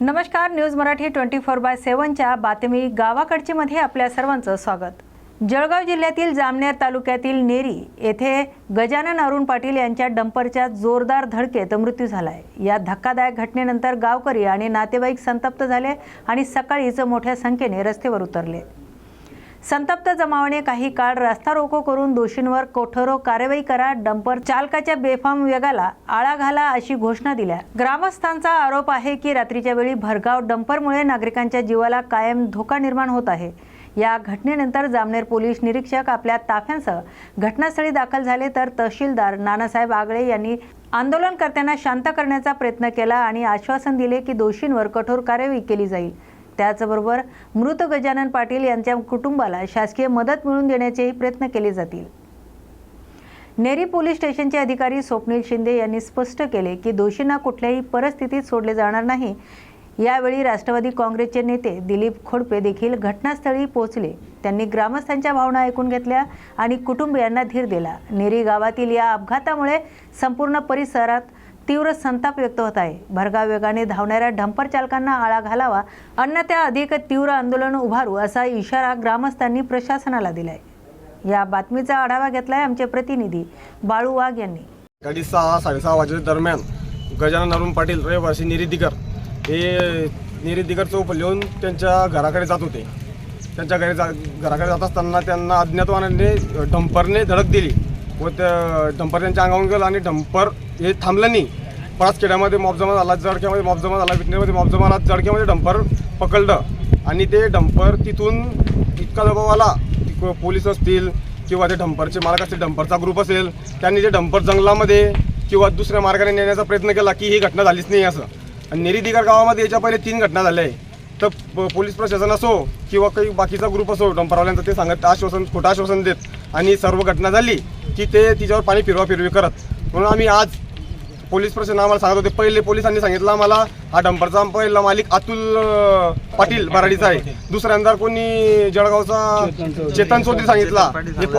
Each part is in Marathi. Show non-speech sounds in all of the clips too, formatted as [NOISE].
नमस्कार news Marathi twenty four by सेवनच्या बातमी गावाकडची मध्ये आपल्या सर्वांचं स्वागत. जळगाव जिल्ह्यातील जामनेर तालुक्यातील नेरी येथे गजानन अरुण पाटील यांच्या डंपरच्या जोरदार धडकेत मृत्यू झाला आहे या धक्कादायक घटनेनंतर गावकरी आणि नातेवाईक संतप्त झाले आणि सकाळीच मोठ्या संख्येने रस्त्यावर उतरले. संतप्त जमावाने काही काळ रस्ता रोको करून दोषींवर कोठोरो कारवाई करा डंपर चालकाच्या बेफाम वेगाला आळा घाला अशी घोषणा दिल्या. ग्रामस्थांचा आरोप आहे की रात्रीच्या वेळी भरगाव डंपरमुळे नागरिकांच्या जीवाला कायम धोका निर्माण होत आहे. या घटनेनंतर जामनेर पोलीस निरीक्षक आपल्या ताफ्यांसह घटनास्थळी दाखल झाले तर तहसीलदार नानासाहेब आगळे यांनी आंदोलनकर्त्यांना शांत करण्याचा प्रयत्न केला आणि आश्वासन दिले की दोषींवर कठोर कार्यवाही केली जाईल. त्याचबरोबर मृत गजानन पाटील यांच्या कुटुंबाला शासकीय मदत मिळवून देण्याचेही प्रयत्न केले जातील. नेरी पोलीस स्टेशनचे अधिकारी स्वप्नील शिंदे यांनी स्पष्ट केले की दोषींना कुठल्याही परिस्थितीत सोडले जाणार नाही. यावेळी राष्ट्रवादी काँग्रेसचे नेते दिलीप खोडपे देखील घटनास्थळी पोहोचले. त्यांनी ग्रामस्थांच्या भावना ऐकून घेतल्या आणि कुटुंबियांना धीर दिला. नेरी गावातील या अपघातामुळे संपूर्ण परिसरात तीव्र संताप व्यक्त होत आहे. भरगाव वेगाने धावणाऱ्या डंपर चालकांना आळा घालावा अन्यथा अधिक तीव्र आंदोलन उभारू असा इशारा ग्रामस्थांनी प्रशासनाला दिलाय. या बातमीचा आढावा घेतलाय आमचे प्रतिनिधी बाळू वाघ यांनी. गाडी सहा साडेसहा वाजे दरम्यान गजानन अरुण पाटील रहिवासी निरीदिगर हे निरीदिगर चौक लिहून त्यांच्या घराकडे जात होते. त्यांच्या घरी जा घराकडे जात असताना त्यांना अज्ञातवानाने डंपरने धडक दिली व त्या डंपर त्यांच्या अंगावून गेलं आणि डंपर हे थांबलं नाही. पाच खेड्यामध्ये मॉब जमा झाला जडक्यामध्ये मॉब जमा झाला विटनेरमध्ये मॉब जमा झाला डंपर पकडलं. आणि ते डंपर तिथून इतका दबाव आला की पोलीस असतील किंवा ते डंपरचे मालक असतील डंपरचा ग्रुप असेल त्यांनी ते डंपर जंगलामध्ये किंवा दुसऱ्या मार्गाने नेण्याचा प्रयत्न केला की ही घटना झालीच नाही असं. आणि नेरीदिगर गावामध्ये याच्या पहिले तीन घटना झाल्या आहे तर प- पोलीस प्रशासन असो किंवा काही बाकीचा ग्रुप असो डंपरवाल्यांचं ते सांगत आश्वासन खोटं आश्वासन देत. आणि सर्व घटना झाली की ते तिच्यावर पाणी फिरवा फिरवी करत. म्हणून आम्ही आज पोलीस प्रशासन आम्हाला सांगत होते पहिले पोलिसांनी सांगितलं आम्हाला हा डंपरचा पहिला मालिक अतुल पाटील बराडीचा आहे. दुसऱ्यांदा कोणी जळगावचा चेतन चौधरी सांगितला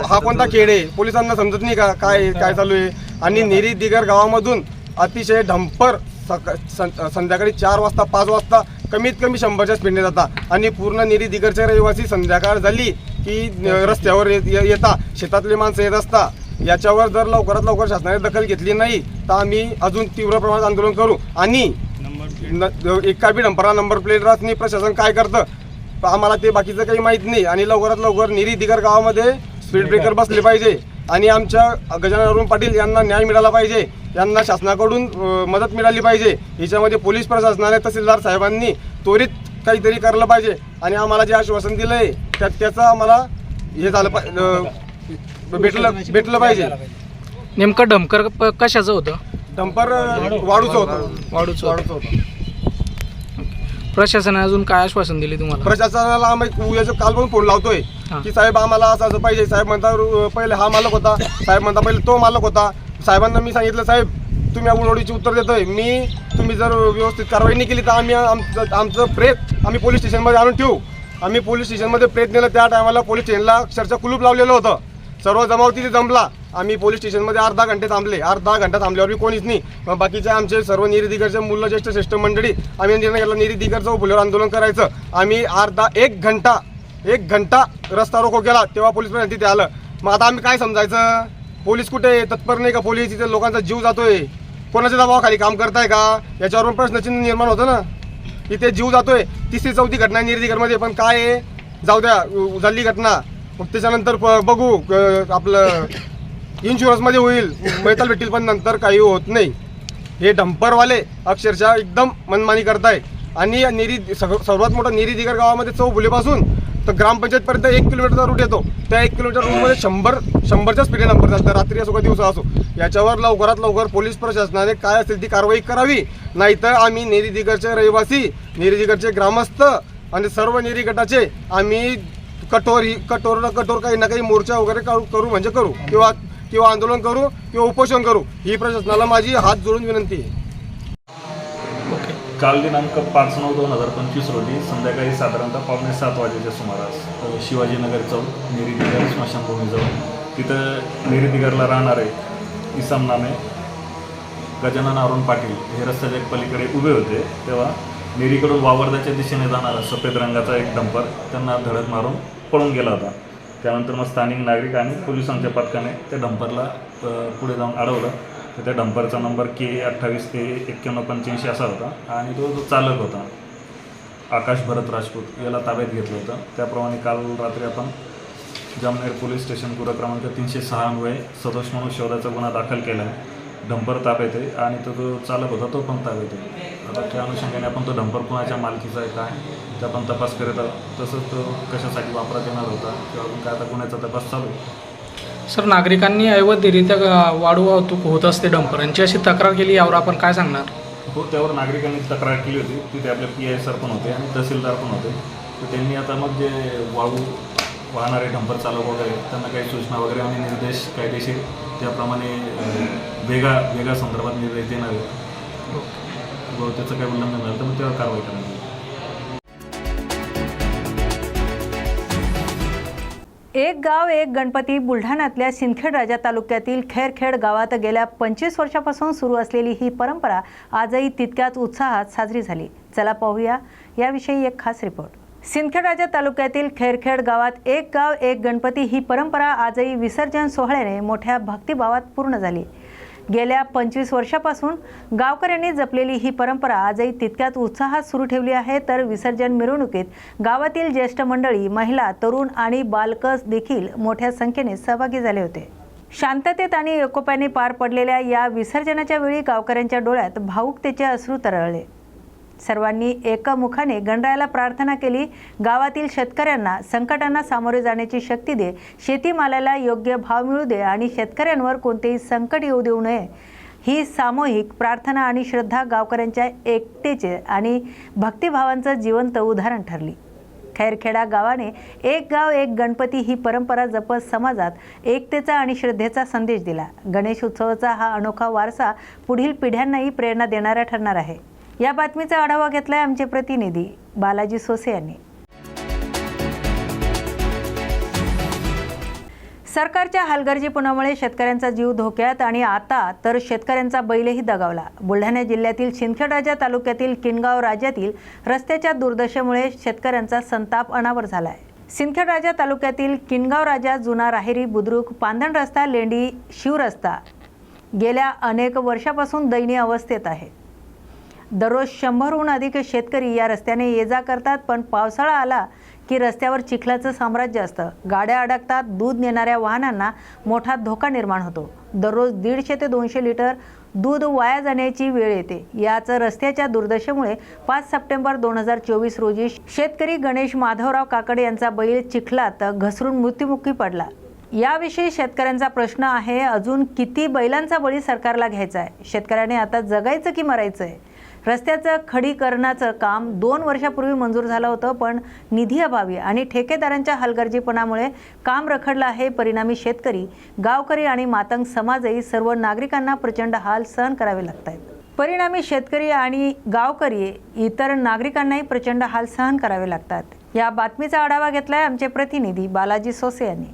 हा कोणता खेळ आहे? पोलिसांना समजत नाही का काय काय चालू आहे? आणि नेरी दिगर गावामधून अतिशय ढंपर सका- सं- संध्याकाळी चार वाजता पाच वाजता कमीत कमी शंभरच्या स्पीडने जाता. आणि पूर्ण निरी दिगरच्या रहिवासी संध्याकाळ झाली की रस्त्यावर ये- येता. शेतातले माणसं येत असता. याच्यावर जर लवकरात लवकर शासनाने दखल घेतली नाही तर आम्ही अजून तीव्र प्रमाणात आंदोलन करू. आणि एका बी डंपरला नंबर प्लेट राहत नाही प्रशासन काय करतं? आम्हाला ते बाकीचं काही माहीत नाही. आणि लवकरात लवकर निरी दिगर गावामध्ये स्पीड ब्रेकर बसले पाहिजे. आणि आमच्या गजानन अरुण पाटील यांना न्याय मिळाला पाहिजे. यांना शासनाकडून मदत मिळाली पाहिजे. याच्यामध्ये पोलीस प्रशासनाने तहसीलदार साहेबांनी त्वरित काहीतरी करलं पाहिजे. आणि आम्हाला जे आश्वासन दिलं आहे त्या त्याचं आम्हाला हे झालं पाहिजे भेटलं भेटलं पाहिजे. नेमकं डमकर प- कशाचं होतं? डंपर वाढूचं होतं. वाढूचं होतं. वाढूचं होतं. प्रशासनाने अजून काय आश्वासन दिले तुम्हाला? प्रशासनाला आम्ही उद्याचं काल पण फोन लावतोय हा. की साहेब आम्हाला असं असं पाहिजे. साहेब म्हणता "रु- पहिले हा मालक होता. साहेब म्हणता पहिले तो मालक होता. साहेबांना मी सांगितलं साहेब तुम्ही उडवडीची उत्तर देतोय. मी तुम्ही जर व्यवस्थित कारवाई नाही केली तर आम्ही आमचं आमचं प्रेत आम्ही पोलीस स्टेशनमध्ये आणून ठेवू. आम्ही पोलीस स्टेशनमध्ये प्रेत नेलं. त्या टायमाला पोलीस स्टेशनला अक्षरशः कुलूप लावलेलं होतं. सर्व जमाव तिथे जमला. आम्ही पोलीस स्टेशनमध्ये अर्धा घंटे थांबले. अर्धा घंटा थांबल्यावर कोणीच नाही. मग बाकीचे आमचे सर्व निरीदिगरचे मूल्य ज्येष्ठ श्रेष्ठ मंडळी आम्ही निर्णय घेतला निरीदिगरचं फुलेवर आंदोलन करायचं. आम्ही अर्धा एक घंटा एक घंटा रस्ता रोको केला तेव्हा पोलीस पण तिथे आलं. मग आता आम्ही काय समजायचं? पोलीस कुठे आहे? तत्पर नाही का पोलीस? इथे लोकांचा जीव जातोय. कोणाच्या दबावाखाली काम करताय का? याच्यावरून प्रश्नचिन्ह निर्माण होतं ना. इथे जीव जातोय. तिसरी चौथी घटना आहे पण काय आहे? जाऊ द्या झाली घटना. मग त्याच्यानंतर प- बघू क- आपलं इन्शुरन्समध्ये होईल. मैताल भेटील पण नंतर काही होत नाही. हे डंपरवाले अक्षरशः एकदम मनमानी करताय. आणि या निरी सग- सर्वात मोठा निरीदिगर गावामध्ये चौफुलेपासून तर ग्रामपंचायतपर्यंत एक किलोमीटरचा रूट येतो. त्या एक किलोमीटर रूटमध्ये शंभर शंभरच्या स्पीडे नंबर असतात रात्री असो का दिवसा असो. याच्यावर लवकरात लवकर पोलीस प्रशासनाने काय असेल ती कारवाई करावी. नाहीतर आम्ही निरीदिगरचे रहिवासी निरीदिगरचे ग्रामस्थ आणि सर्व निरी गटाचे आम्ही कठोर ही कठोर ना कठोर काही ना काही मोर्चा वगैरे करू करू म्हणजे करू. किंवा किंवा आंदोलन करू किंवा उपोषण करू. ही प्रशासनाला माझी हात जोडून विनंती आहे. ओके. काल दिनांक पाच नऊ दोन हजार पंचवीस रोजी संध्याकाळी साधारणतः पावणे सात वाजेच्या सुमारास शिवाजीनगर चौक निरीदिगर स्मशानभूमीजवळ तिथं निरीदिगरला राहणारे इसम नामे गजानन अरुण पाटील हे रस्त्याच्या पलीकडे उभे होते. तेव्हा निरीकडून वावरदाच्या दिशेने जाणारा सफेद रंगाचा एक डंपर त्यांना धडक मारून पळून गेला होता. त्यानंतर मग स्थानिक नागरिक आणि पोलिसांच्या पथकाने त्या डंपरला पुढे जाऊन अडवलं. तर त्या डंपरचा नंबर के अठ्ठावीस ते एक्क्याण्णव पंच्याऐंशी असा होता आणि तो जो चालक होता आकाश भरत राजपूत याला ताब्यात घेतलं होतं. त्याप्रमाणे काल रात्री आपण जामनेर पोलीस स्टेशन गुन्हा क्रमांक तीनशे सहा सदोष म्हणून शोधाचा गुन्हा दाखल केला आहे. डंपर ताब्यात आहे आणि तो जो चालक होता तो पण ताब्यात आहे. आता त्या अनुषंगाने आपण तो डंपर कुणाच्या मालकीचा आहे काय ते आपण तपास करत आहोत. तसंच तो कशासाठी वापरात येणार होता किंवा अजून काय आता गुन्ह्याचा तपास चालू आहे? सर नागरिकांनी अवैधरित्या ग- वाळू वाहतूक होत असते डंपरांची अशी तक्रार केली यावर आपण काय सांगणार? हो त्यावर नागरिकांनी तक्रार केली होती. तिथे आपले पी आय सर पण होते आणि तहसीलदार पण होते. तर त्यांनी आता मग जे वाळू वाहणारे डंपर चालक वगैरे त्यांना काही सूचना वगैरे आणि निर्देश कायदेशीर त्याप्रमाणे अ, वेगा वेगा संदर्भात निर्देश देणार आहेत. व त्याचं काही उल्लंघन झालं तर मग त्यावर कारवाई करण्यात एक गाव एक गणपती बुलढाण्यातल्या सिंदखेड राजा तालुक्यातील खेरखेड गावात गेल्या पंचवीस वर्षापासून सुरू असलेली ही परंपरा आजही तितक्याच उत्साहात साजरी झाली. चला पाहूया याविषयी एक खास रिपोर्ट. सिंदखेड राजा तालुक्यातील खेरखेड गावात एक गाव एक गणपती ही परंपरा आजही विसर्जन सोहळ्याने मोठ्या भक्तिभावात पूर्ण झाली. गेल्या पंचवीस वर्षापासून गावकऱ्यांनी जपलेली ही परंपरा आजही तितक्याच उत्साहात सुरू ठेवली आहे. तर विसर्जन मिरवणुकीत गावातील ज्येष्ठ मंडळी महिला तरुण आणि बालकस देखील मोठ्या संख्येने सहभागी झाले होते. शांततेत आणि एकोप्याने पार पडलेल्या या विसर्जनाच्या वेळी गावकऱ्यांच्या डोळ्यात भाऊकतेचे अश्रू तरळले. सर्वांनी एकमुखाने गणरायाला प्रार्थना केली. गावातील शेतकऱ्यांना संकटांना सामोरे जाण्याची शक्ती दे. शेतीमालाला योग्य भाव मिळू दे आणि शेतकऱ्यांवर कोणतेही संकट येऊ देऊ नये. ही सामूहिक प्रार्थना आणि श्रद्धा गावकऱ्यांच्या एकतेचे आणि भक्तिभावांचं जिवंत उदाहरण ठरली. खैरखेडा गावाने एक गाव एक गणपती ही परंपरा जपत समाजात एकतेचा आणि श्रद्धेचा संदेश दिला. गणेश उत्सवाचा हा अनोखा वारसा पुढील पिढ्यांनाही प्रेरणा देणारा ठरणार आहे. या बातमीचा आढावा घेतलाय आमचे प्रतिनिधी बालाजी सोसे यांनी. सरकारच्या हलगर्जीपणामुळे शेतकऱ्यांचा जीव धोक्यात आणि आता तर शेतकऱ्यांचा बैलही दगावला. बुलढाणा जिल्ह्यातील शिंदखेडराजा तालुक्यातील किनगाव राज्यातील रस्त्याच्या दुर्दशेमुळे शेतकऱ्यांचा संताप अनावर झाला आहे सिंदखेडराजा तालुक्यातील किनगाव राजा जुना राहेरी बुद्रुक पांधण रस्ता लेंडी शिवरस्ता गेल्या अनेक वर्षापासून दयनीय अवस्थेत आहे. दररोज शंभरहून अधिक शेतकरी या रस्त्याने ये जा करतात पण पावसाळा आला की रस्त्यावर चिखलाचं साम्राज्य असतं. गाड्या अडकतात दूध नेणाऱ्या वाहनांना मोठा धोका निर्माण होतो. दररोज दीडशे ते दोनशे लिटर दूध वाया जाण्याची वेळ येते. याचं रस्त्याच्या दुर्दशेमुळे पाच सप्टेंबर दोन हजार चोवीस रोजी शेतकरी गणेश माधवराव काकडे यांचा बैल चिखलात घसरून मृत्युमुखी पडला. याविषयी शेतकऱ्यांचा प्रश्न आहे अजून किती बैलांचा बळी सरकारला घ्यायचा आहे? शेतकऱ्याने आता जगायचं की मरायचं आहे रस्त्याचं खडीकरणाचं काम दोन वर्षापूर्वी मंजूर झालं होतं पण निधी अभावी आणि ठेकेदारांच्या हलगर्जीपणामुळे काम रखडलं आहे परिणामी शेतकरी. गावकरी आणि मातंग समाजही सर्व नागरिकांना प्रचंड हाल सहन करावे लागत आहेत परिणामी शेतकरी आणि गावकरी इतर नागरिकांनाही प्रचंड हाल सहन करावे लागतात. या बातमीचा आढावा घेतलाय आमचे प्रतिनिधी बालाजी सोसे यांनी.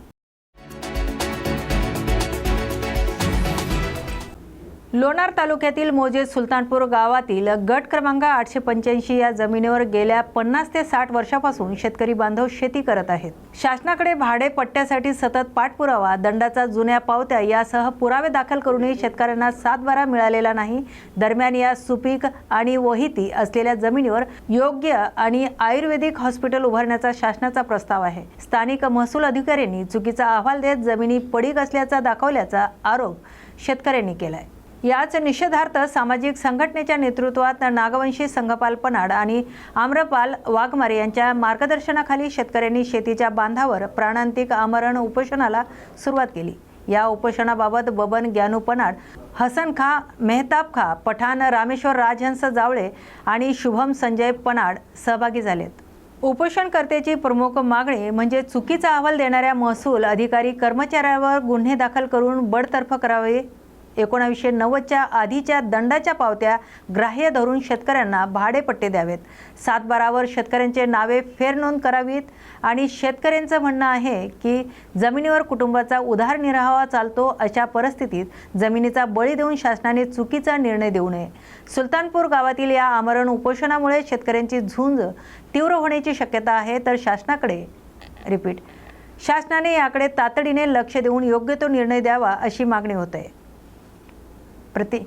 लोणार तालुक्यातील मोजे सुलतानपूर गावातील गट क्रमांक आठशे पंच्याऐंशी या जमिनीवर गेल्या पन्नास ते साठ वर्षापासून शेतकरी बांधव शेती करत आहेत. शासनाकडे भाडे पट्ट्यासाठी सतत पाठपुरावा दंडाचा जुन्या पावत्या यासह पुरावे दाखल करूनही शेतकऱ्यांना सातबारा मिळालेला नाही. दरम्यान या सुपीक आणि वहिती असलेल्या जमिनीवर योग्य आणि आयुर्वेदिक हॉस्पिटल उभारण्याचा शासनाचा प्रस्ताव आहे. स्थानिक महसूल अधिकाऱ्यांनी चुकीचा अहवाल देत जमिनी पडीक असल्याचा दाखवल्याचा आरोप शेतकऱ्यांनी केलाय. याच निषेधार्थ सामाजिक संघटनेच्या नेतृत्वात नागवंशी संघपाल पनाड आणि आम्रपाल वाघमारे यांच्या मार्गदर्शनाखाली शेतकऱ्यांनी शेतीच्या बांधावर प्राणांतिक आमरण उपोषणाला सुरुवात केली. या उपोषणाबाबत बबन ग्यानू पनाड हसन खा मेहताब खा पठाण रामेश्वर राजहंस जावळे आणि शुभम संजय पनाड सहभागी झालेत. उपोषणकर्त्याची प्रमुख मागणी म्हणजे चुकीचा अहवाल देणाऱ्या महसूल अधिकारी कर्मचाऱ्यावर गुन्हे दाखल करून बडतर्फ करावे एकोणावीसशे नव्वदच्या आधीच्या दंडाच्या पावत्या ग्राह्य धरून शेतकऱ्यांना भाडेपट्टे द्यावेत. सातबारावर शेतकऱ्यांचे नावे फेरनोंद करावीत आणि शेतकऱ्यांचं म्हणणं आहे की जमिनीवर कुटुंबाचा उदारनिर्वाह चालतो अशा परिस्थितीत जमिनीचा बळी देऊन शासनाने चुकीचा निर्णय देऊ नये. सुलतानपूर गावातील या आमरण उपोषणामुळे शेतकऱ्यांची झुंज तीव्र होण्याची शक्यता आहे तर शासनाकडे रिपीट शासनाने याकडे तातडीने लक्ष देऊन योग्य तो निर्णय द्यावा अशी मागणी होत आहे. प्रति.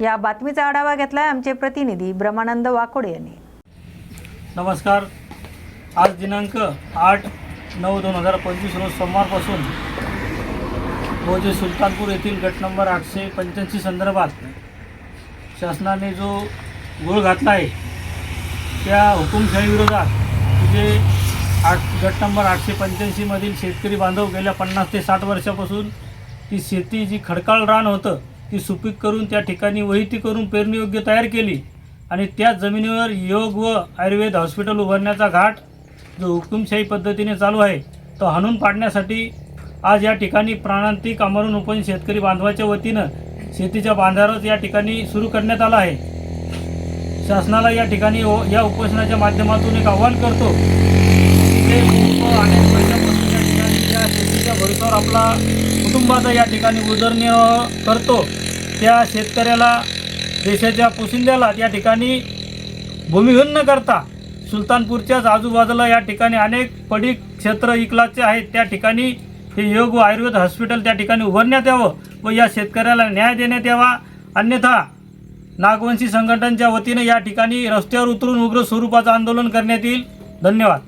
या बातमीचा आढावा घेतलाय आमचे प्रतिनिधी ब्रह्मानंद वाकोडे यांनी. नमस्कार. आज दिनांक आठ नऊ दोन हजार पंचवीस रोज सोमवारपासून मोजे सुलतानपूर येथील गट नंबर आठशे पंच्याऐंशी संदर्भात शासनाने जो गोळ घातला आहे त्या हुकुमशाहीविरोधात जे आठ गट नंबर आठशे पंच्याऐंशीमधील शेतकरी बांधव गेल्या पन्नास ते साठ वर्षापासून ती शेती जी खडकाळ रान होतं ती सुपीक करून त्या ठिकाणी वहिती करून पेरणीयोग्य तयार केली. आणि त्याच जमिनीवर योग व आयुर्वेद हॉस्पिटल उभारण्याचा घाट जो हुकुमशाही पद्धतीने चालू आहे तो हाणून पाडण्यासाठी आज या ठिकाणी प्राणांतिक अमरून उपन शेतकरी बांधवाच्या वतीनं शेतीच्या बांधारच या ठिकाणी सुरू करण्यात आला आहे. शासनाला या ठिकाणी ओ- या उपोषणाच्या माध्यमातून एक आव्हान करतो. ते या ठिकाणी या शेतीच्या भरोश्यावर आपला कुटुंबाचा या ठिकाणी उदरनिर्वाह करतो. त्या शेतकऱ्याला देशाच्या पोशिंद्याला या ठिकाणी भूमिहीन न करता सुलतानपूरच्याच आजूबाजूला या ठिकाणी अनेक पडीक क्षेत्र इकलाचे आहेत. त्या ठिकाणी हे योग व आयुर्वेद हॉस्पिटल त्या ठिकाणी उभारण्यात यावं व या शेतकऱ्याला न्याय देण्यात यावा. अन्यथा नागवंशी संघटनच्या वतीने या ठिकाणी रस्त्यावर उतरून उग्र स्वरूपाचं आंदोलन करण्यात येईल. धन्यवाद.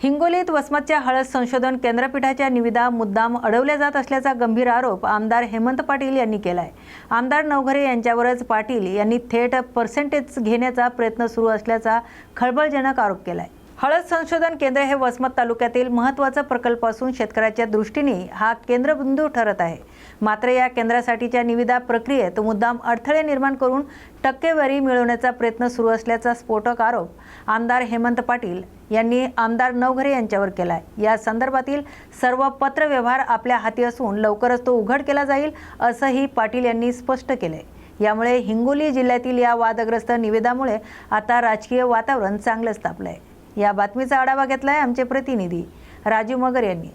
हिंगोलीत वसमतच्या हळद संशोधन केंद्रपीठाच्या निविदा मुद्दाम अडवल्या जात असल्याचा गंभीर आरोप आमदार हेमंत पाटील यांनी केला आहे आमदार नवघरे यांच्यावरच पाटील यांनी थेट पर्सेंटेज घेण्याचा प्रयत्न सुरू असल्याचा खळबळजनक आरोप केला आहे हळद संशोधन केंद्र हे वसमत तालुक्यातील महत्त्वाचा प्रकल्प असून शेतकऱ्याच्या दृष्टीने हा केंद्रबिंदू ठरत आहे. मात्र या केंद्रासाठीच्या निविदा प्रक्रियेत मुद्दाम अडथळे निर्माण करून टक्केवारी मिळवण्याचा प्रयत्न सुरू असल्याचा स्फोटक आरोप आमदार हेमंत पाटील यांनी आमदार नवघरे यांच्यावर केला आहे या संदर्भातील सर्व पत्रव्यवहार आपल्या हाती असून लवकरच तो उघड केला जाईल असंही पाटील यांनी स्पष्ट केले यामुळे हिंगोली जिल्ह्यातील या वादग्रस्त निवेदामुळे आता राजकीय वातावरण चांगलंच तापलं आहे या बातमीचा आढावा घेतलाय आमचे प्रतिनिधी राजू मगर यांनी.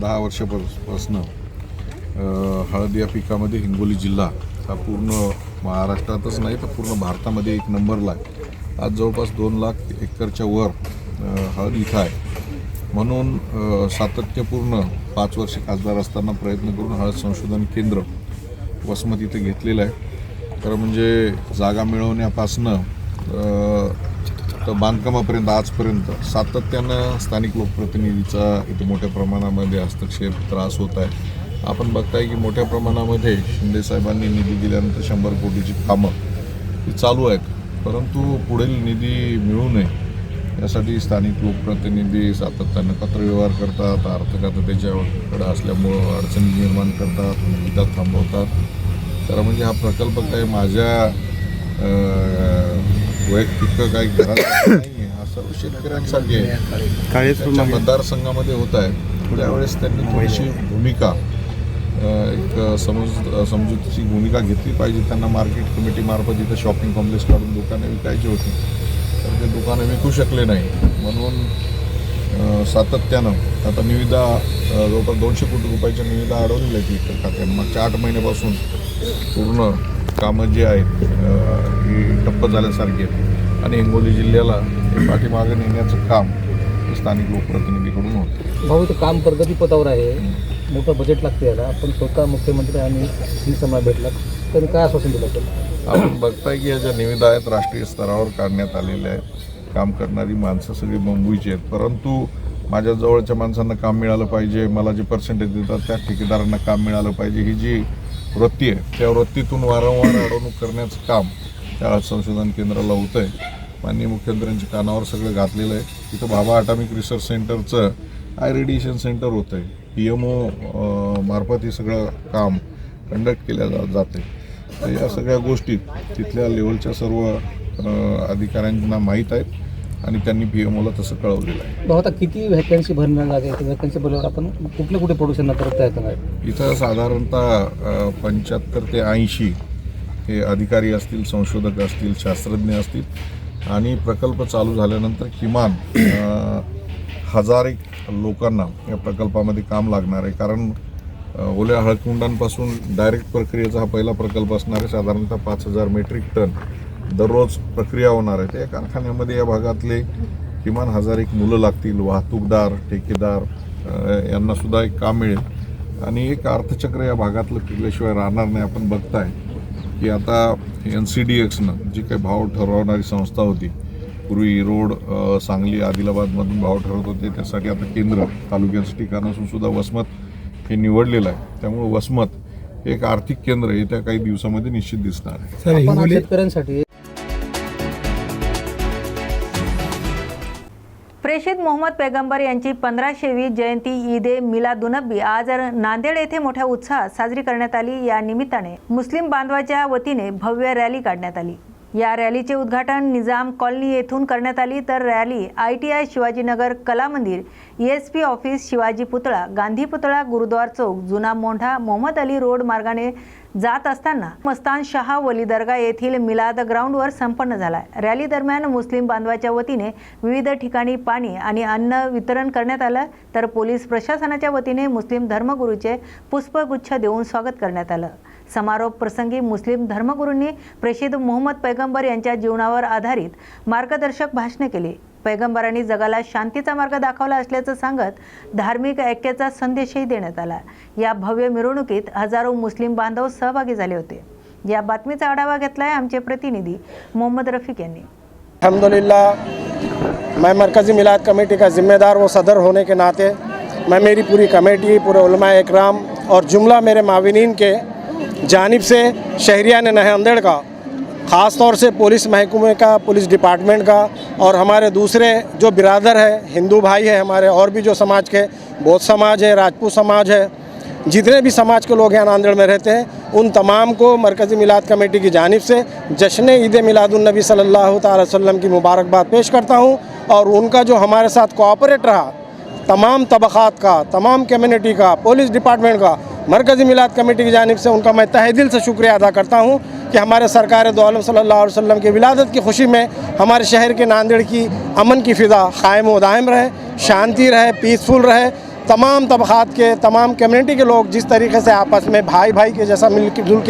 दहा वर्षापासून हळद या पिकामध्ये हिंगोली जिल्हा हा पूर्ण महाराष्ट्रातच नाही तर पूर्ण भारतामध्ये एक नंबरला आहे आज जवळपास दोन लाख एकरच्या वर हळद इथं आहे. म्हणून सातत्यपूर्ण पाच वर्ष खासदार असताना प्रयत्न करून हळद संशोधन केंद्र वसमत इथे घेतलेलं आहे. तर म्हणजे जागा मिळवण्यापासनं तर बांधकामापर्यंत आजपर्यंत सातत्यानं स्थानिक लोकप्रतिनिधीचा इथे मोठ्या प्रमाणामध्ये हस्तक्षेप त्रास होत आहे. आपण बघताय की मोठ्या प्रमाणामध्ये शिंदेसाहेबांनी निधी दिल्यानंतर शंभर कोटीची कामं ही चालू आहेत. परंतु पुढील निधी मिळू नये यासाठी स्थानिक लोकप्रतिनिधी सातत्यानं पत्रव्यवहार करतात अर्थखातं त्याच्याकडे असल्यामुळं अडचणी निर्माण करतात निविदा थांबवतात. तर म्हणजे हा प्रकल्प काही माझ्या वैयक्तिक काही घरात [COUGHS] नाही हा सर्व शेतकऱ्यांसाठी आहे त्यांच्या मतदारसंघामध्ये होत आहे त्यावेळेस त्यांनी थोडीशी भूमिका एक समज समजुतीची भूमिका घेतली पाहिजे. त्यांना मार्केट कमिटीमार्फत इथं शॉपिंग कॉम्प्लेक्स काढून दुकानं विकायची होती. तर ते दुकानं विकू शकले नाही. म्हणून सातत्यानं आता निविदा जवळपास दोनशे कोटी रुपयाच्या निविदा अडवलेल्या आहेत वित्त खात्यानं मागच्या आठ महिन्यापासून पूर्ण कामं जी आहेत ही ठप्प झाल्यासारखी आहेत आणि हिंगोली जिल्ह्याला हे पाठीमागे नेण्याचं काम स्थानिक लोकप्रतिनिधीकडून होतं. भाऊ इथं काम प्रगतीपथावर आहे. मोठं बजेट लागते याला. पण स्वतः मुख्यमंत्री आणि समाज भेटला. त्यांनी काय आश्वासन दिलं असेल आपण बघताय की या ज्या निविदा आहेत राष्ट्रीय स्तरावर काढण्यात आलेल्या आहेत काम करणारी माणसं सगळी मुंबईची आहेत. परंतु माझ्या जवळच्या माणसांना काम मिळालं पाहिजे मला जे पर्सेंटेज देतात त्या ठेकेदारांना काम मिळालं पाहिजे ही जी वृत्ती आहे. त्या वृत्तीतून वारंवार अडवणूक करण्याचं काम त्या संशोधन केंद्राला होतं आहे माननीय मुख्यमंत्र्यांच्या कानावर सगळं घातलेलं आहे. तिथं बाबा अटॉमिक रिसर्च सेंटरचं आय रेडिएशन सेंटर होतं आहे पी एम ओ मार्फत हे सगळं काम कंडक्ट केल्या जा जाते तर या सगळ्या गोष्टी तिथल्या लेवलच्या सर्व अधिकाऱ्यांना माहीत आहेत. आणि त्यांनी पी एम ओला तसं कळवलेलं आहे. भाऊ आता किती व्हॅकन्सी भरणार लागेल? व्हॅकन्सी भरल्यावर आपण कुठल्या कुठे प्रोडक्शन परत तयार करणार? इथं साधारणतः पंच्याहत्तर ते ऐंशी हे अधिकारी असतील संशोधक असतील शास्त्रज्ञ असतील आणि प्रकल्प चालू झाल्यानंतर किमान हजार एक लोकांना या प्रकल्पामध्ये काम लागणार आहे. कारण ओल्या हळकुंडांपासून डायरेक्ट प्रक्रियेचा हा पहिला प्रकल्प असणार आहे. साधारणतः पाच हजार मेट्रिक टन दररोज प्रक्रिया होणार आहे. त्या कारखान्यामध्ये या भागातले किमान हजार एक मुलं लागतील वाहतूकदार ठेकेदार यांना सुद्धा एक काम मिळेल. आणि एक अर्थचक्र या भागातलं केल्याशिवाय राहणार नाही. आपण बघताय की आता एन सी डी एक्सनं जी काही भाव ठरवणारी संस्था होती पूर्वी रोड सांगली आदिलाबादमधून भाव ठरवत होते. त्यासाठी आता केंद्र तालुक्याचं ठिकाण असून सुद्धा वसमत हे निवडलेलं आहे. त्यामुळे वसमत हे एक आर्थिक केंद्र येत्या काही दिवसामध्ये निश्चित दिसणार आहे. मोहम्मद पैगंबर यांची पंधराशेवी जयंती ईद ए मिलादुनबी. आज नांदेड येथे मोठ्या उत्साहात साजरी करण्यात आली. या निमित्ताने मुस्लिम बांधवाच्या वतीने भव्य रॅली काढण्यात आली. या रॅलीचे उद्घाटन निजाम कॉलनी येथून करण्यात आली. तर rally I T I Shivajinagar कला मंदिर एस पी ऑफिस शिवाजी पुतळा गांधी पुतळा गुरुद्वार चौक जुना मोंढा मोहम्मद अली रोड मार्गाने जात असताना मस्तान शहा वली दर्गा येथील मिलाद ग्राउंडवर संपन्न झाला. रॅली दरम्यान मुस्लिम बांधवाच्या वतीने विविध ठिकाणी पाणी आणि अन्न वितरण करण्यात आलं. तर पोलीस प्रशासनाच्या वतीने मुस्लिम धर्मगुरूचे पुष्पगुच्छ देऊन स्वागत करण्यात आलं. समारोप प्रसंगी मुस्लिम धर्मगुरूंनी प्रेषित मोहम्मद पैगंबर यांच्या जीवनावर आधारित मार्गदर्शक भाषणे केली. पैगंबरांनी जगाला शांतीचा मार्ग दाखवला असल्याचं सांगत धार्मिक ऐक्याचा संदेशही देण्यात आला. या भव्य मिरवणुकीत हजारो मुस्लिम बांधव सहभागी झाले होते. या बातमीचा आढावा घेतलाय आमचे प्रतिनिधी मोहम्मद रफीक यांनी. अल्हम्दुलिल्लाह मैं मरकज़ी मिलाद कमेटी का ज़िम्मेदार व सदर होने के नाते मैं मेरी पूरी कमेटी पूरे उलमा इकराम और जुमला मेरे माविनीन के जानिब से शहरिया ने नहंदड़ का ख़ास तौर से पुलिस महकमे का पुलिस डिपार्टमेंट का और हमारे दूसरे जो बिरादर है हिंदू भाई है हमारे और भी जो समाज के बौद्ध समाज है राजपूत समाज है जितने भी समाज के लोग यहाँ नांदेड़ में रहते हैं उन तमाम को मरकज़ी मिलाद कमेटी की जानिब से जश्न ईद मिलादुलनबी सल्लल्लाहु अलैहि वसल्लम की मुबारकबाद पेश करता हूँ और उनका जो हमारे साथ कोऑपरेट रहा तमाम तबक़ात का तमाम कम्युनिटी का पुलिस डिपार्टमेंट का मरकज़ी मिलाद कमेटी की जानिब से उनका मैं तहे दिल से शुक्रिया अदा करता हूँ कि हमारे सरकार दो आलम सल्लल्लाहु अलैहि वसल्लम की विलादत की खुशी में हमारे शहर के नांदेड़ की अमन की फ़िज़ा कायम व दायम रहे शांति रहे पीसफुल रहे तमाम तबक़ात के तमाम कम्युनिटी के लोग जिस तरीके से आपस में भाई भाई के जैसा मिल के जुल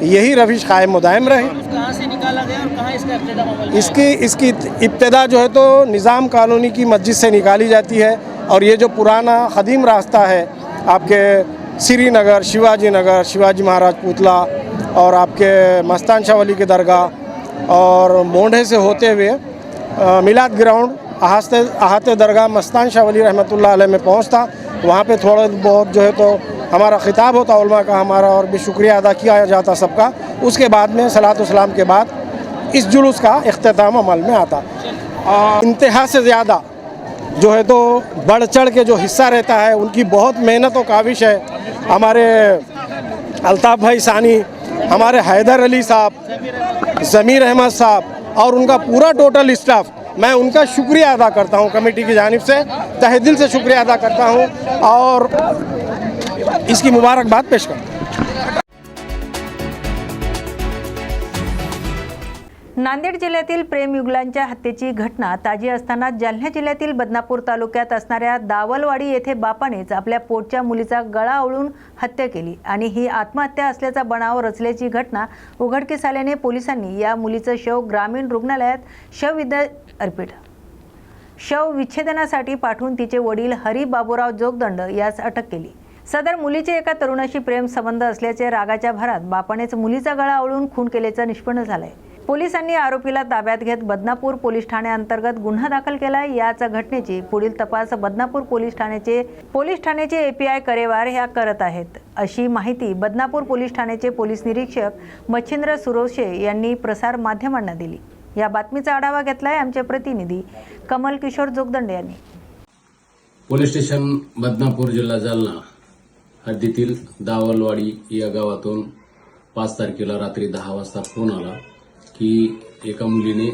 के रहते हैं अल्लाह ताला हमारे दरमियान में यही रविश कायम व दायम रहे कहाँ से निकाला गया और कहाँ इसका इब्तदा अमल इसकी इसकी इब्तदा जो है तो निज़ाम कॉलोनी की मस्जिद से निकाली जाती है और ये जो पुराना ख़दीम रास्ता है आपके श्रीनगर शिवाजी नगर शिवाजी महाराज पुतला और आपके मस्तान शाह वली के दरगाह और मोंढे से होते हुए अ, मिलाद ग्राउंड अहाते अहाते दरगाह मस्तान शाह वली रहमतुल्लाह अलैह में पहुंचता वहाँ पे थोड़ा बहुत जो है तो हमारा खिताब होता उलमा का हमारा और भी शुक्रिया अदा किया जाता सबका उसके बाद में सलात सलाम के बाद इस जुलूस का अख्ताम अमल में आता और इंतहा से ज़्यादा जो है तो बढ़ चढ़ के जो हिस्सा रहता है उनकी बहुत मेहनत और काविश है हमारे अल्ताफ़ भाई सानी हमारे हैदर अली साहब ज़मीर अहमद साहब और उनका पूरा टोटल स्टाफ मैं उनका शुक्रिया अदा करता हूँ कमेटी की जानिब से तहे दिल से शुक्रिया अदा करता हूँ और इसकी मुबारकबाद पेश करता नांदेड जिल्ह्यातील प्रेमयुगलांच्या हत्येची घटना ताजी असताना जालना जिल्ह्यातील बदनापूर तालुक्यात असणाऱ्या दावलवाडी येथे बापानेच आपल्या पोटच्या मुलीचा गळा आवळून हत्या केली आणि ही आत्महत्या असल्याचा बनाव रचल्याची घटना उघडकीस आल्याने पोलिसांनी या मुलीचं शव ग्रामीण रुग्णालयात शवविद्या अर्पित शव विच्छेदनासाठी पाठवून तिचे वडील हरी बाबूराव जोगदंड यास अटक केली. सदर मुलीचे एका तरुणाशी प्रेम संबंध असल्याचे रागाच्या भरात बापानेच मुलीचा गळा आवळून खून केल्याचं निष्पन्न झालंय. पोलिसांनी आरोपीला ताब्यात घेत बदनापूर पोलीस ठाण्याअंतर्गत गुन्हा दाखल केला याच घटनेची पुढील तपास बदनापूर पोलीस ठाण्याचे पोलीस ठाण्याचे एपीआय करेवार ह्या करत आहेत. अशी माहिती बदनापूर पोलीस ठाण्याचे पोलीस निरीक्षक मच्छिंद्र सुरोशे यांनी प्रसार माध्यमांना दिली. या बातमीचा आढावा घेतलाय आमचे प्रतिनिधी कमल किशोर जोगदंड यांनी. पोलीस स्टेशन बदनापूर जिल्हा जालना. हद्दीतील दावलवाडी या गावातून पाच तारखेला रात्री दहा वाजता फोन आला की एका मुलीने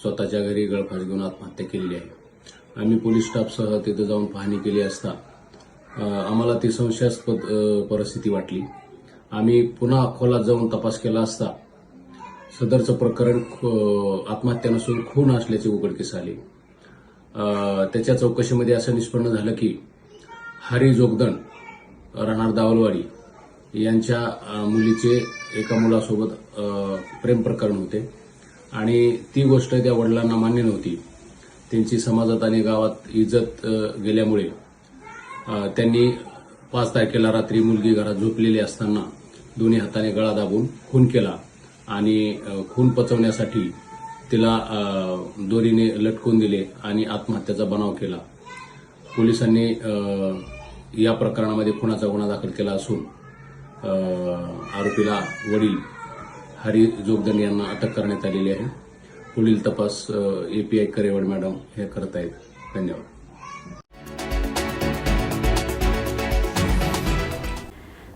स्वतःच्या घरी गळफास घेऊन आत्महत्या केलेली आहे. आम्ही पोलीस स्टाफसह तिथं जाऊन पाहणी केली असता आम्हाला ती संशयास्पद परिस्थिती वाटली. आम्ही पुन्हा अकोला जाऊन तपास केला असता सदरचं प्रकरण आत्महत्या नसून खून असल्याचे उघडकीस आले. त्याच्या चौकशीमध्ये असं निष्पन्न झालं की हरी जोगदंड राहणार दावलवाडी. यांच्या मुलीचे एका मुलासोबत प्रेम प्रकरण होते. आणि ती गोष्ट त्या वडिलांना मान्य नव्हती. त्यांची समाजात आणि गावात इज्जत गेल्यामुळे त्यांनी पाच तारखेला रात्री मुलगी घरात झोपलेली असताना दोन्ही हाताने गळा दाबून खून केला आणि खून पचवण्यासाठी तिला दोरीने लटकून दिले आणि आत्महत्याचा बनाव केला. पोलिसांनी या प्रकरणामध्ये खुनाचा गुन्हा दाखल केला असून आरोपीला वडील हरी जोगदंड यांना अटक करण्यात आलेली आहे. पुढील तपास ए पी आय करेवड मॅडम हे करत आहेत. धन्यवाद.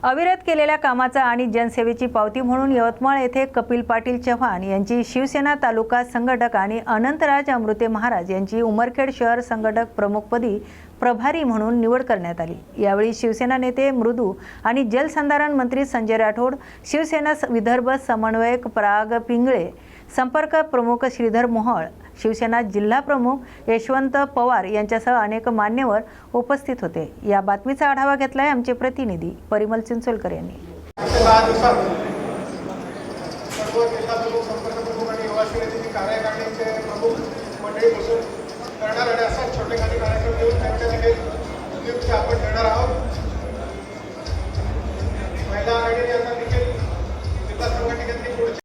अविरत केलेल्या कामाचा आणि जनसेवेची पावती म्हणून यवतमाळ येथे कपिल पाटील चव्हाण यांची शिवसेना तालुका संघटक आणि अनंतराज अमृते महाराज यांची उमरखेड शहर संघटक प्रमुखपदी प्रभारी म्हणून निवड करण्यात आली. यावेळी शिवसेना नेते मृदू आणि जलसंधारण मंत्री संजय राठोड शिवसेना विदर्भ समन्वयक पराग पिंगळे संपर्क प्रमुख श्रीधर मोहळ शिवसेना जिल्हा प्रमुख यशवंत पवार यांच्यासह अनेक मान्यवर उपस्थित होते. या बातमीचा आढावा घेतलाय आमचे प्रतिनिधी परिमल चिंचोलकर यांनी. सर्व जिल्हा प्रमुख संपर्क प्रमुख आणि युवा सेनेचे कार्यकारिणीचे प्रमुख मंडळी बसून सरकार आणि असा छोटे खाली कार्यक्रम घेऊन त्यांच्या देखील नियुक्ती आपण देणार आहोत. महिला आघाडीने आता देखील जिल्हा संघटनेतली पुढची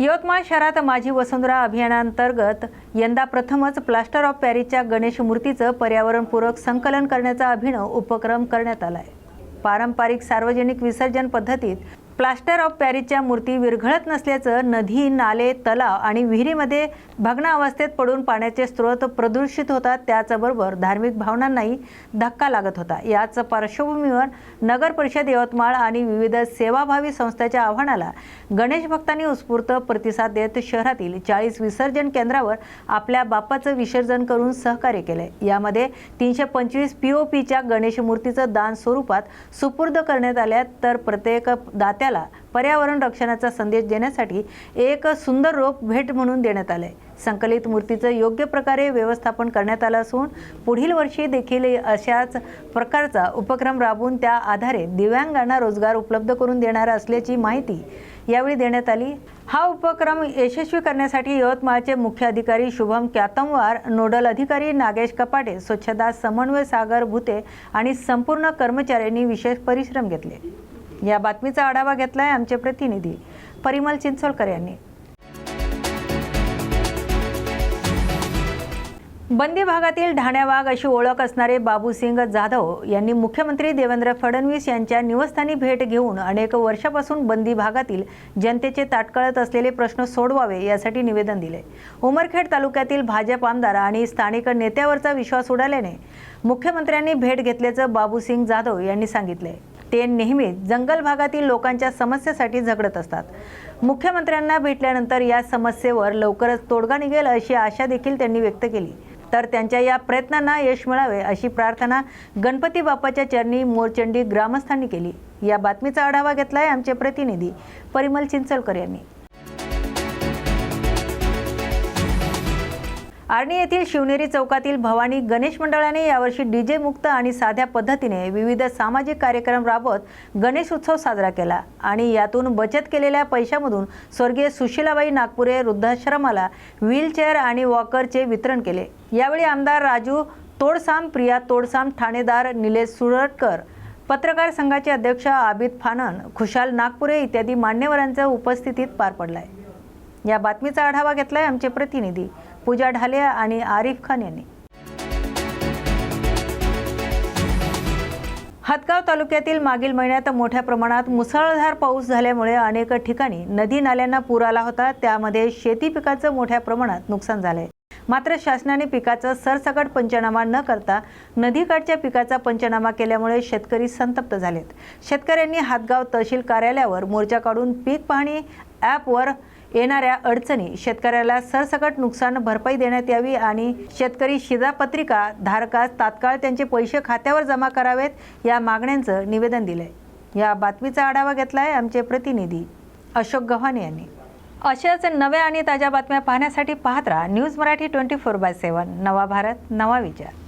यवतमाळ शहरात माझी वसुंधरा अभियानांतर्गत यंदा प्रथमच प्लास्टर ऑफ पॅरिसच्या गणेश मूर्तीचं पर्यावरणपूरक संकलन करण्याचा अभिनव उपक्रम करण्यात आला आहे पारंपरिक सार्वजनिक विसर्जन पद्धतीत प्लास्टर ऑफ पॅरिसच्या मूर्ती विरघळत नसल्याचं नदी नाले तलाव आणि विहिरीमध्ये भग्न अवस्थेत पडून पाण्याचे स्रोत प्रदूषित होतात त्याचबरोबर धार्मिक भावनांनाही धक्का लागत होता. याच पार्श्वभूमीवर नगर परिषद यवतमाळ आणि विविध सेवाभावी संस्थांच्या आव्हानाला गणेश भक्तांनी उत्स्फूर्त प्रतिसाद देत शहरातील चाळीस विसर्जन केंद्रावर आपल्या बाप्पाचं विसर्जन करून सहकार्य केले. यामध्ये तीनशे पंचवीस पी ओ पीच्या गणेश मूर्तीचं दान स्वरूपात सुपूर्द करण्यात आल्या तर प्रत्येक दात्या दात्याला पर्यावरण रक्षणाचा संदेश देण्यासाठी एक सुंदर रोप भेट म्हणून देण्यात आलंय. संकलित मूर्तीचं योग्य प्रकारे व्यवस्थापन करण्यात आलं असून पुढील वर्षी देखील अशाच प्रकारचा उपक्रम राबवून त्या आधारे दिव्यांगांना रोजगार उपलब्ध करून देणार असल्याची माहिती यावेळी देण्यात आली. हा उपक्रम यशस्वी करण्यासाठी यवतमाळचे मुख्य अधिकारी शुभम क्यातमवार नोडल अधिकारी नागेश कपाटे स्वच्छता समन्वय सागर भुते आणि संपूर्ण कर्मचाऱ्यांनी विशेष परिश्रम घेतले. या बातमीचा आढावा घेतलाय आमचे प्रतिनिधी परिमल चिंचोलकर यांनी. बंदी भागातील ढाण्यावाघ अशी ओळख असणारे बाबूसिंग जाधव यांनी मुख्यमंत्री देवेंद्र फडणवीस यांच्या निवासस्थानी भेट घेऊन अनेक वर्षापासून बंदी भागातील जनतेचे ताटकळत असलेले प्रश्न सोडवावे यासाठी निवेदन दिले. उमरखेड तालुक्यातील भाजप आमदार आणि स्थानिक नेत्यावरचा विश्वास उडाल्याने मुख्यमंत्र्यांनी भेट घेतल्याचं बाबूसिंग जाधव यांनी सांगितले ते नेहमीच जंगल भागातील लोकांच्या समस्येसाठी झगडत असतात. मुख्यमंत्र्यांना भेटल्यानंतर या समस्येवर लवकरच तोडगा निघेल अशी आशा देखील त्यांनी व्यक्त केली. तर त्यांच्या या प्रयत्नांना यश मिळावे अशी प्रार्थना गणपती बाप्पाच्या चरणी मोरचंडी ग्रामस्थांनी केली. या बातमीचा आढावा घेतला आहे आमचे प्रतिनिधी परिमल चिंचलकर यांनी. आर्णी येथील शिवनेरी चौकातील भवानी गणेश मंडळाने यावर्षी डीजे मुक्त आणि साध्या पद्धतीने विविध सामाजिक कार्यक्रम राबवत गणेश उत्सव साजरा केला. आणि यातून बचत केलेल्या पैशामधून स्वर्गीय सुशीलाबाई नागपुरे वृद्धाश्रमाला व्हीलचेअर आणि वॉकरचे वितरण केले. यावेळी आमदार राजू तोडसाम प्रिया तोडसाम ठाणेदार निलेश सुरटकर पत्रकार संघाचे अध्यक्ष आबिद फानन खुशाल नागपुरे इत्यादी मान्यवरांच्या उपस्थितीत पार पडलाय. या बातमीचा आढावा घेतलाय आमचे प्रतिनिधी पूजा ढाले आणि आरिफ खान यांनी. हदगाव तालुक्यातील मागील महिन्यात मोठ्या प्रमाणात मुसळधार पाऊस झाल्यामुळे अनेक ठिकाणी नदी नाल्यांना पूर आला होता. त्यामध्ये शेती पिकाचं मोठ्या प्रमाणात नुकसान झालंय. मात्र शासनाने पिकाचा सरसकट पंचनामा न करता नदीकाठच्या पिकाचा पंचनामा केल्यामुळे शेतकरी संतप्त झालेत. शेतकऱ्यांनी हातगाव तहसील कार्यालयावर मोर्चा काढून पीक पाहणी ॲपवर येणाऱ्या अडचणी शेतकऱ्याला सरसकट नुकसान भरपाई देण्यात यावी आणि शेतकरी शिधापत्रिका धारकास तात्काळ त्यांचे पैसे खात्यावर जमा करावेत या मागण्यांचं निवेदन दिलंय. या बातमीचा आढावा घेतलाय आमचे प्रतिनिधी अशोक गव्हाणे यांनी. अशाच नव्या आणि ताज्या बातम्या पाहण्यासाठी पाहत राहा news Marathi twenty four by seven. नवा भारत नवा विचार.